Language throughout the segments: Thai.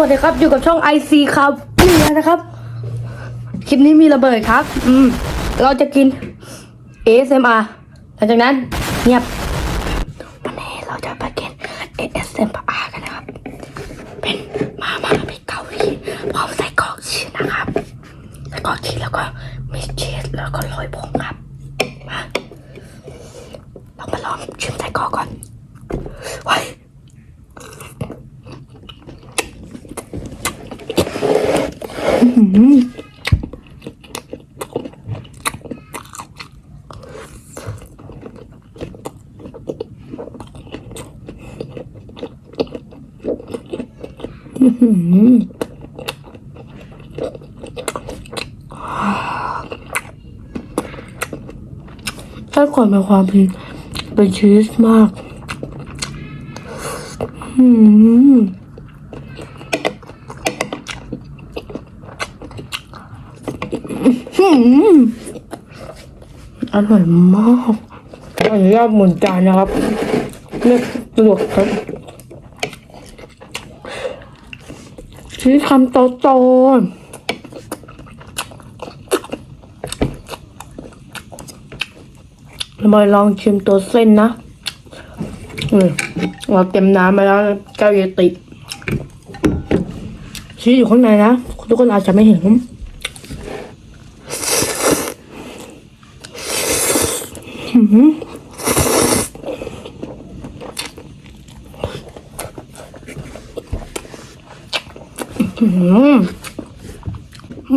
วัสดีครับอยู่กับช่อง IC ครับนี่นะครับ คลิปนี้มีระเบิดครับ อืม เราจะกิน ASMR หลังจากนั้นเงียบวันนี้เราจะไปกิน ASMR กันนะครับ เป็นมาม่าพริกเกาหลีพร้อมใส่กรอกชีสนะครับใส่กรอกชีสแล้วก็มีชีสแล้วก็โรยผงครับมาเรามาลองชิมใส่กรอกก่อนไว้ ถ้าก่อนเป็นความเป็นเป็นชีสมาก อืมอืม อร่อยมากขออนุญาตหมุนจานนะครับเลือกสะดวกครับชีสคำโตๆเรามาลองชิมตัวเส้นนะเราเต็มน้ำมาแล้วแก้วเยติชีสอยู่ข้างในนะ ทุกคนอาจจะไม่เห็นอื้อหืออื้อหือ มั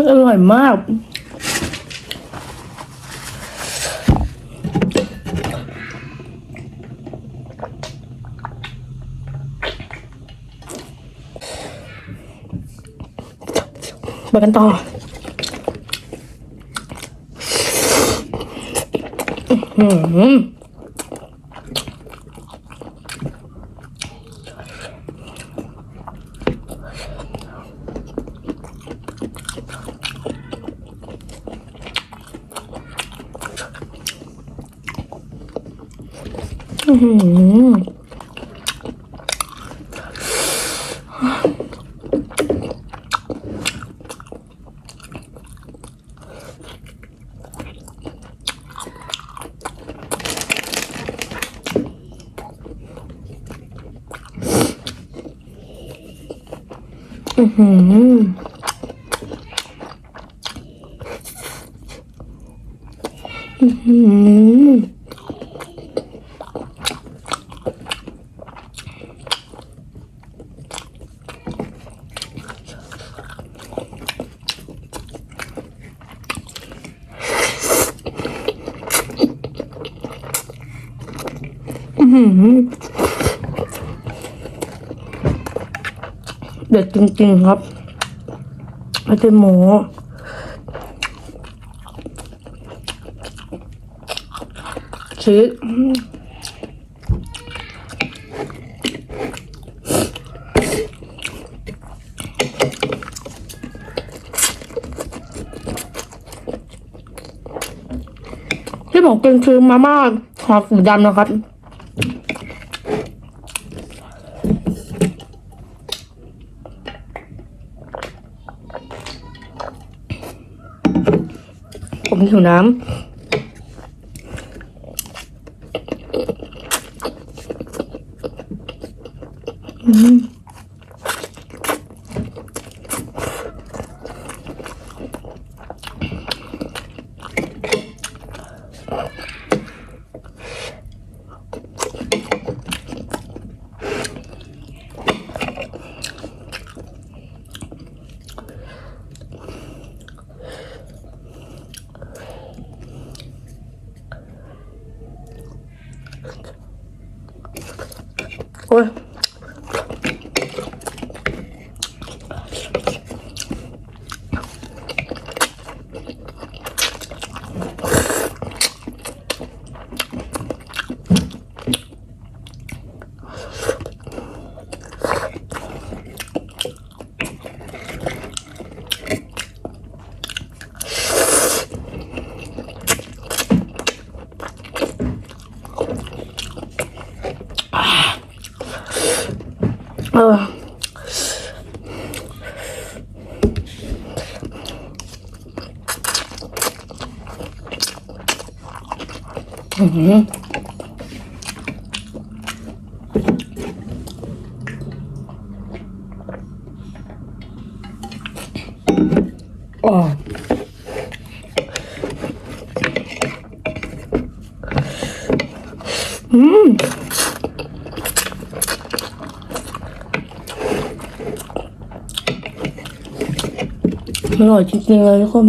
นอร่อยมาก ไปกันต่ออื้อ หืมอืม หืออือหืออือหืออือหือเด็ดจริง ๆ ครับไม่ใช่หมูชีสที่ผมกินคือมาม่าหอมสีดำนะครับ หิวน้ำอืม โอื้อหืออ๋ออืมอร่อยจริงๆเลยทุกคน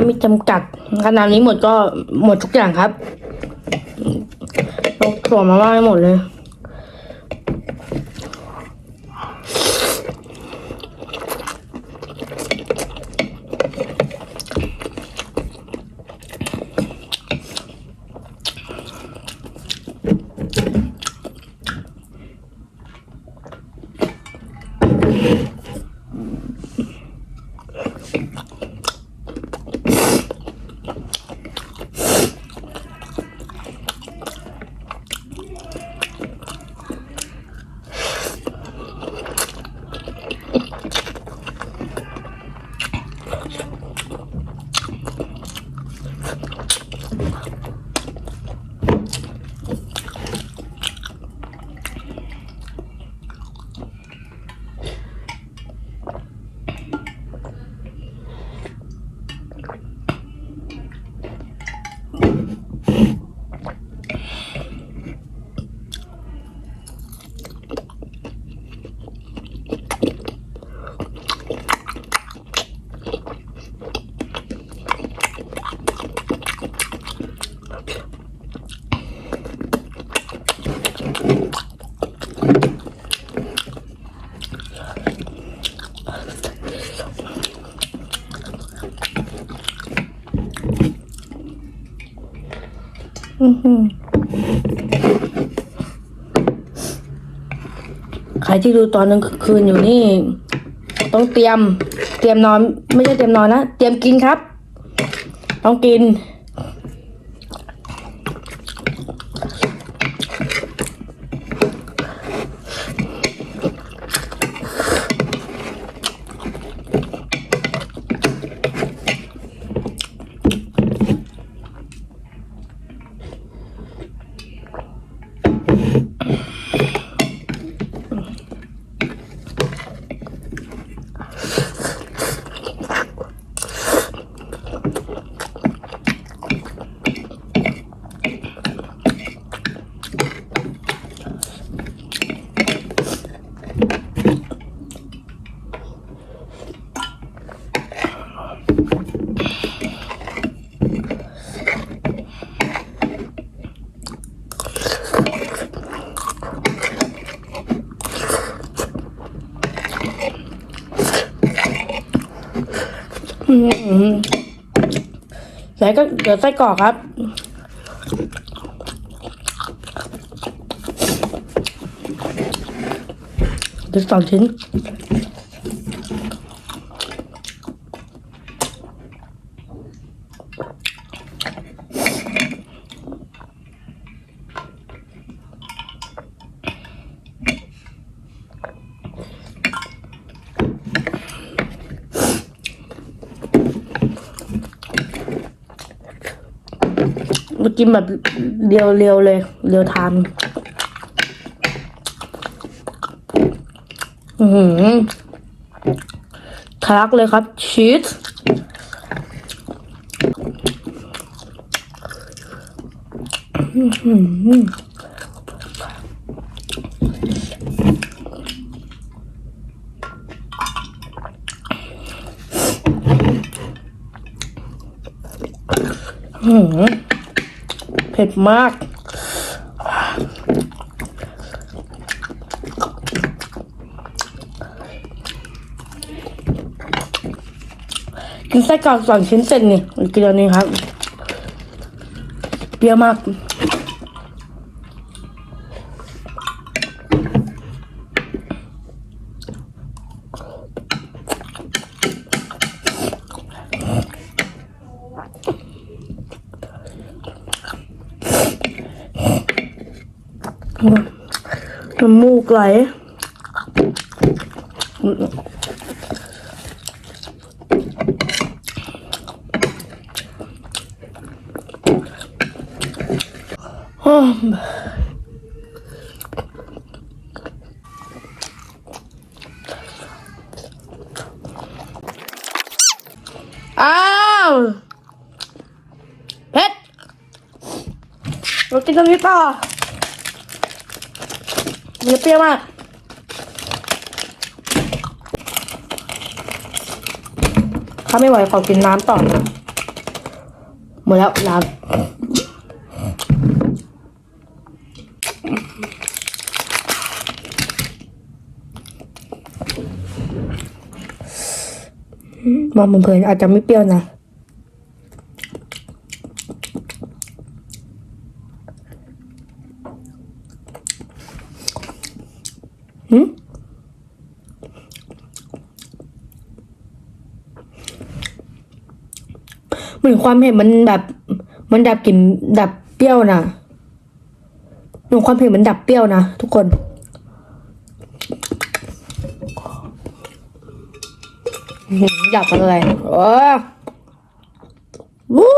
น้ำมีจำกัดขนาดนี้หมดก็หมดทุกอย่างครับตัวมาม่าไม่หมดเลย ใครที่ดูตอนกลางคืนอยู่นี่ ต้องเตรียม เตรียมนอน ไม่ใช่เตรียมนอนนะ เตรียมกินครับ ต้องกิน อืมแล้วก็เดี๋ยวไส้กรอกครับ เดี๋ยวสองชิ้น กินแบบเรียวๆเลย เรียวทานอือหือทะลักเลยครับ ชีสอื้อหืออื้อหือเผ็ดมาก กินไส้กรอกสองชิ้นเสร็จนี่กินอันนี้ครับ เปรี้ยวมาก น้ำมูกไหลอ้าวเผ็ดเรากินตรงนี้ต่อ นจะเปรี้ยวมากถ้าไม่ไหวขอกินน้ำต่อนะหมดแล้วน้ำมองเพลินอาจจะไม่เปรี้ยวนะ หืมเหมือนความเผ็ดมันแบบ มันดับกลิ่นดับเปรี้ยวนะหมือนความเผ็ดมันดับเปรี้ยวนะทุกคนหือดับอะไรโอ้วู้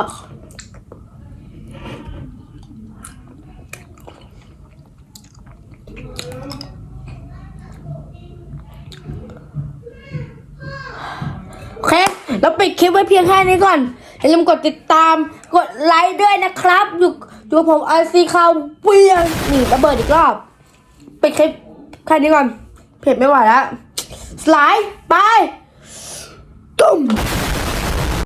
โอเค แล้วปิดคลิปไว้เพียงแค่นี้ก่อน อย่าลืมกดติดตาม กดไลค์ด้วยนะครับ อยู่อยู่กับผมไอซีคาวเวียงนี่ระเบิดอีกรอบ ปิดคลิปแค่นี้ก่อน เผ็ดไม่ไหวแล้ว สไลด์ไปตุ้ม